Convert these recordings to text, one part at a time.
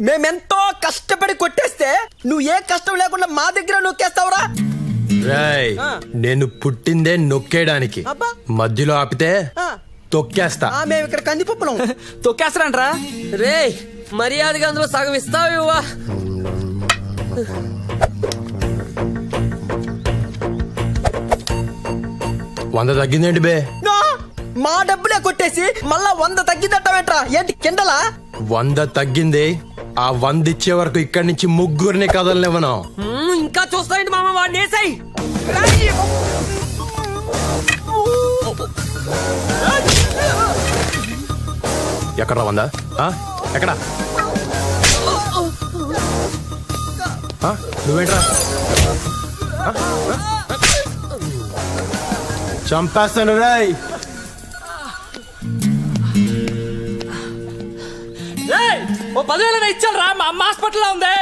మేమెంతో కష్టపడి కొట్టేస్తే నువ్వు ఏ కష్టం లేకుండా మా దగ్గర నొక్కేస్తావురా? రాయ్. నేను పుట్టిందే నొక్కేయడానికి. అబ్బా. మధ్యలో ఆపితే. తొక్కేస్తా. ఆ, మేము ఇక్కడ కందిపప్పులం తొక్కేస్తారంట్రా? రే మర్యాదగా అందులో సగం ఇస్తావు ఇవ్వా. వంద తగ్గిందేంటి బే? మా డబ్బులే కొట్టేసి మళ్ళా వంద తగ్గిద్దట్టమేట్రా ఏంటి కిండలా? వంద తగ్గింది. ఆ వంద ఇచ్చే వరకు ఇక్కడి నుంచి ముగ్గురిని కదలనివ్వను. ఇంకా చూస్తాయండి మామ వాడిని వేసాయి. ఎక్కడ వంద? ఎక్కడ? నువ్వేంట్రా? చంపేస్తాను రాయ్. ఓ పదివేల ఇచ్చాను రా మా అమ్మ హాస్పిటల్లో ఉంది.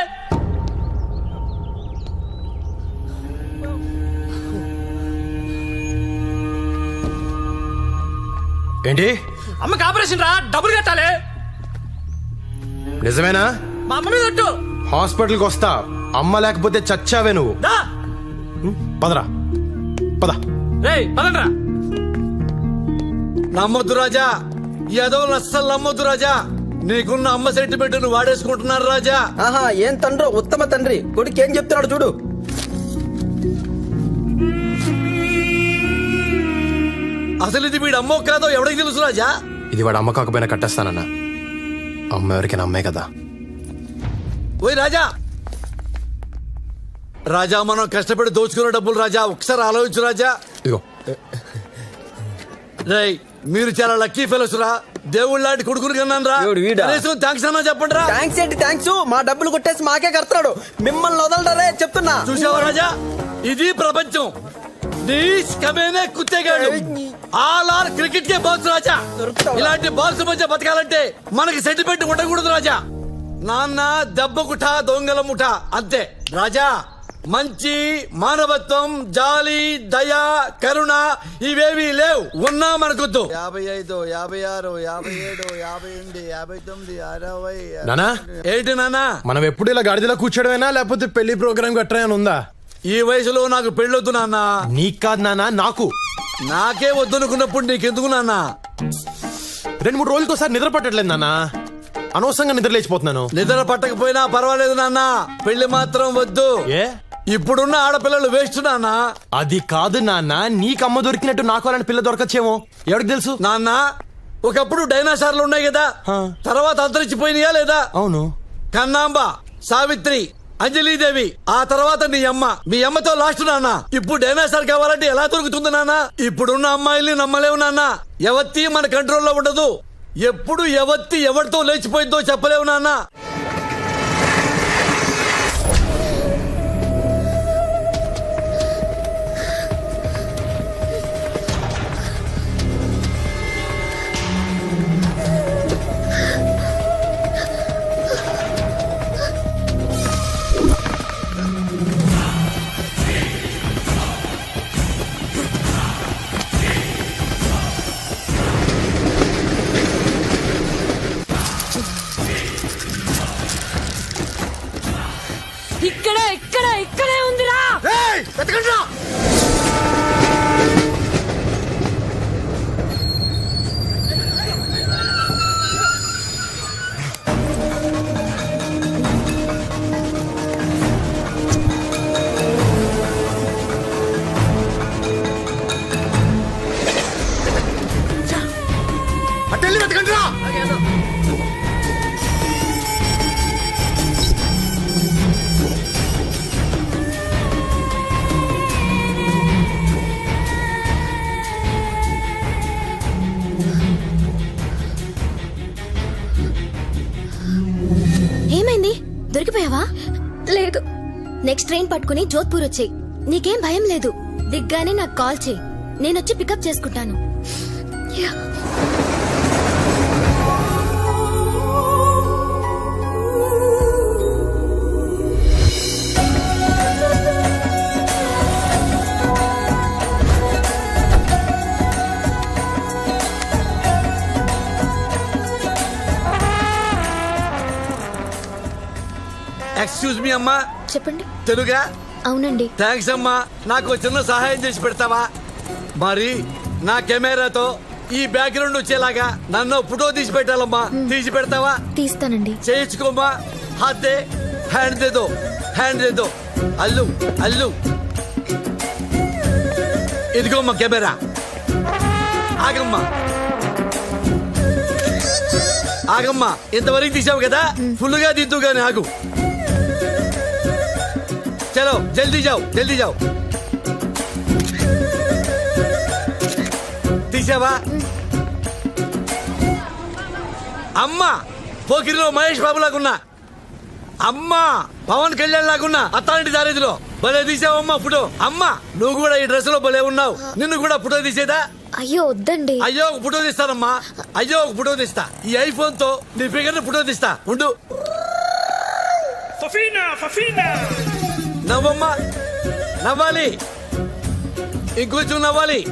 ఏంటి? అమ్మకి ఆపరేషన్ రా డబ్బులు కట్టాలి. నిజమేనా? మా అమ్మ మీద ఒట్టు. హాస్పిటల్కి వస్తా. అమ్మ లేకపోతే చచ్చావే నువ్వు. దా. పదరా. పద. రేయ్ పదండ్రా. నమ్మొద్దు రాజా. ఈ ఎదవలు అస్సలు నమ్మొద్దు రాజా. నీకున్న అమ్మ సెంటిమెంట్ను వాడేసుకుంటున్నారు రాజా. ఆహా ఏం తండ్రో? ఉత్తమ తండ్రి. కొడుకు ఏం చెప్తున్నాడు చూడు. అసలు ఇది వీడు అమ్మో కాదో ఎవరికి తెలుసు రాజా? ఇది వాడు అమ్మ కాకపోయినా కట్టేస్తానన్నా. అమ్మ ఎవరికైనా అమ్మే కదా. ఓయ్ రాజా! రాజా మనం కష్టపడి దోచుకున్న డబ్బులు రాజా ఒకసారి ఆలోచించు రాజా. ఇదిగో. రేయ్ మీరు చాలా లక్కీ ఫెలోస్ రా. దేవుళ్ళ లాంటి కొడుకుని కన్నాను రా. ఎవడు వీడా? కనీసం థ్యాంక్స్ అన్నా చెప్పండి రా థ్యాంక్స్ ఏంటి? థ్యాంక్స్ మా డబ్బులు కొట్టేసి మాకే కడతాడు మిమ్మల్ని వదలడరే చెప్తున్నా. చూసావా రాజా? ఇది ప్రపంచం. నీస్ కమేనే కుత్తేగాడు. ఆల్ ఆర్ క్రికెట్ కే బాల్స్ రాజా. దొరుకుతావా? ఇలాంటి బాల్స్ మధ్య బతకాలంటే మనకి సెంటిమెంట్ ఉండకూడదు రాజా. నాన్న దెబ్బ కుఠ దొంగల ముఠ. అంతే. రాజా మంచి మానవత్వం జాలి దయ కరుణ ఇవేవి లేవు. ఉన్నా మనకొద్దు. యాభై ఐదు యాభై ఆరు యాభై ఏడు యాభై ఎనిమిది యాభై తొమ్మిది అరవై నానా? ఏంటి నాన్నా మనం ఎప్పుడు ఇలా గాడిదలో కూర్చోడమేనా? లేకపోతే పెళ్ళి ప్రోగ్రామ్ గట్రా ఏమైనా ఉందా? ఈ వయసులో నాకు పెళ్ళొద్దు నాన్న. నీకు కాదు నానా నాకు. నాకే వద్దనుకున్నప్పుడు నీకెందుకు నాన్నా? రెండు మూడు రోజులకి ఒకసారి నిద్ర పట్టట్లేదు నాన్న అనవసరంగా నిద్ర లేచిపోతున్నాను. నిద్ర పట్టకపోయినా పర్వాలేదు నాన్న. పెళ్ళి మాత్రం వద్దు. ఏ? ఇప్పుడున్న ఆడపిల్లలు వేస్ట్ నాన్న. అది కాదు నాన్న నీకు అమ్మ దొరికినట్టు నాకు అలాంటి పిల్ల దొరకచ్చేమో. ఎవరికి తెలుసు? నాన్న ఒకప్పుడు డైనాసార్లు ఉన్నాయి కదా. తర్వాత అంతరించిపోయినాయా లేదా? అవును. కన్నాంబ సావిత్రి అంజలీదేవి ఆ తర్వాత నీ అమ్మ. మీ అమ్మతో లాస్ట్ నాన్న. ఇప్పుడు డైనాసార్ కావాలంటే ఎలా దొరుకుతుంది నాన్న? ఇప్పుడున్న అమ్మాయిల్ని నమ్మలేవు నాన్న. ఎవత్తి మన కంట్రోల్లో ఉండదు. ఎప్పుడు ఎవత్తి ఎవరితో లేచిపోయిందో చెప్పలేవు నాన్న. మర్చిపోయావా లేదు. నెక్స్ట్ ట్రైన్ పట్టుకుని జోధ్పూర్ వచ్చేయి. నీకేం భయం లేదు. దిగ్గానే నాకు కాల్ చేయి. నేనొచ్చి పికప్ చేసుకుంటాను. ఎక్స్క్యూజ్ మీ అమ్మా. చెప్పండి. తెలుగా? అవునండి. థ్యాంక్స్ అమ్మా. నాకు చిన్న సహాయం చేసి పెడతావా? మరి నా కెమెరాతో ఈ బ్యాక్గ్రౌండ్ వచ్చేలాగా నన్ను ఫోటో తీసి పెట్టాలమ్మా. తీసి పెడతావా? తీస్తానండి. చేయించుకోమ్మా. హాత్ హ్యాండ్ దే దో హ్యాండ్ దే దో. అల్లు అల్లు. ఇదిగోమ్మా కెమెరా. ఆగమ్మా. ఆగమ్మా. ఇంతవరకు తీసావు కదా? ఫుల్గా దిద్దు గాని ఆగు. చలో జల్దీ జావ్ జల్దీ జావ్. తీసావా? అమ్మా పోకిరిలో మహేష్ బాబు లాగున్నా. అమ్మా పవన్ కళ్యాణ్ లాగున్నా అత్తాంటి దారేదిలో. భలే తీసావమ్మా ఫోటో. అమ్మా నువ్వు కూడా ఈ డ్రెస్లో భలే ఉన్నావు. నిన్ను కూడా ఫోటో తీసేదా? అయ్యో వద్దండి. అయ్యో ఒక ఫోటో తీస్తానమ్మా. అయ్యో ఒక ఫోటో తీస్తా. ఈ ఐఫోన్తో నీ ఫిగర్ ఫోటో తీస్తా. ఉండు. ఫఫీనా ఫఫీనా. నవ్వమ్మా నవ్వాలి. ఇంకొంచెం నవ్వాలి.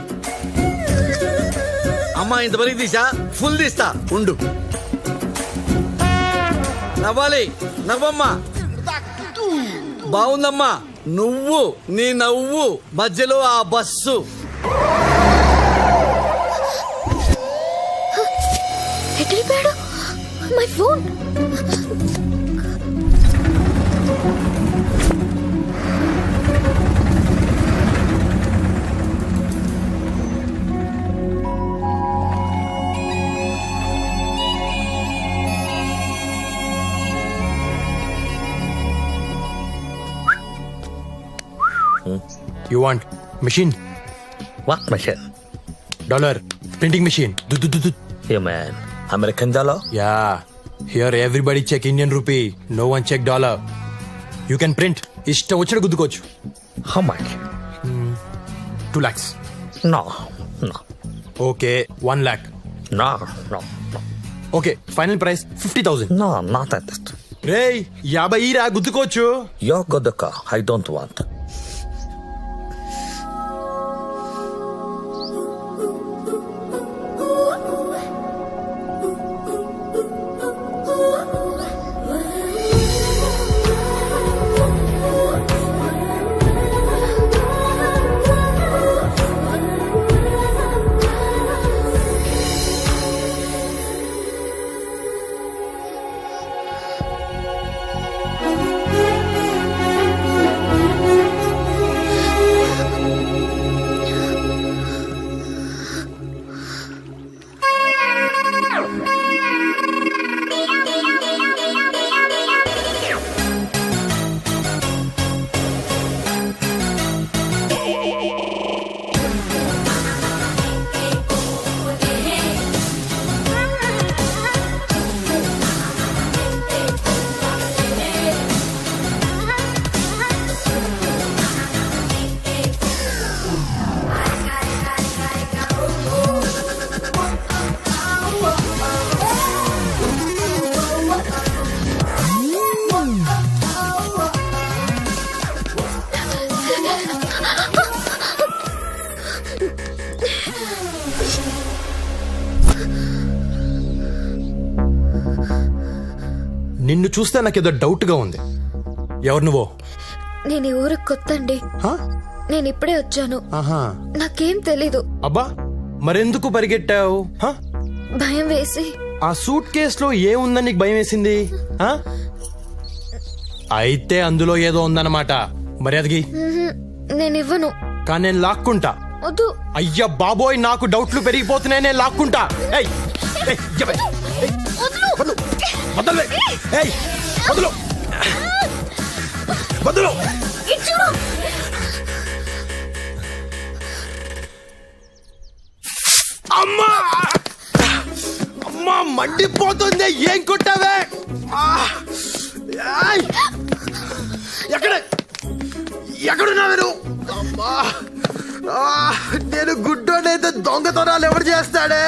అమ్మా ఇంతవరకు తీసా? ఫుల్ తీస్తా. ఉండు. నవ్వాలి. నవ్వమ్మా. బాగుందమ్మా. నువ్వు నీ నవ్వు. మధ్యలో ఆ bus. My phone you want machine What machine? Dollar printing machine mean American dollar? Yeah here everybody check Indian rupee no one check dollar you can print ఇష్టం వచ్చిన గుద్దుకోవచ్చు How much? Two lakhs No, no, okay one lakh no, no, no. Okay final price fifty thousand No, not at that. రే యాభై రా గుద్దుకోవచ్చు You're good car. I don't whoa, whoa. నిన్ను చూస్తే నాకేదో డౌట్గా ఉంది. ఎవరు నువ్వు? నేను ఈ ఊరికి కొత్త అండి హా? నేను ఇప్పుడే వచ్చాను. ఆహా. నాకేం తెలీదు. అబ్బా మరెందుకు పరిగెట్టావు? హా? భయం వేసి. ఆ సూట్ కేసులో ఏముందని నీకు భయం వేసింది? హా? అయితే అందులో ఏదో ఉందన్నమాట. మర్యాదకి. నేను ఇవ్వను. కానీ నేను లాక్కుంటా. వద్దు. అయ్యా బాబోయ్ నాకు డౌట్లు పెరిగిపోతున్నాయి నేను లాక్కుంటా. ఏయ్, ఏయ్. ఏయ్, వదలు. వదలవే. ఏయ్, వదలు. వదలు. అమ్మా! అమ్మా మండిపోతుంది. ఏం కొట్టావే. ఎక్కడ? ఎక్కడున్నావు నువ్వు అమ్మా! నేను గుడ్డోనైతే దొంగతనాలు ఎవరు చేస్తాడే?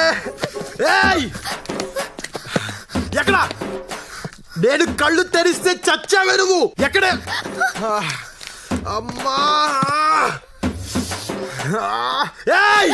ఏయ్! అక్కడ నేను కళ్ళు తెరిస్తే చచ్చావే నువ్వు. ఎక్కడ? అమ్మా. ఏయ్!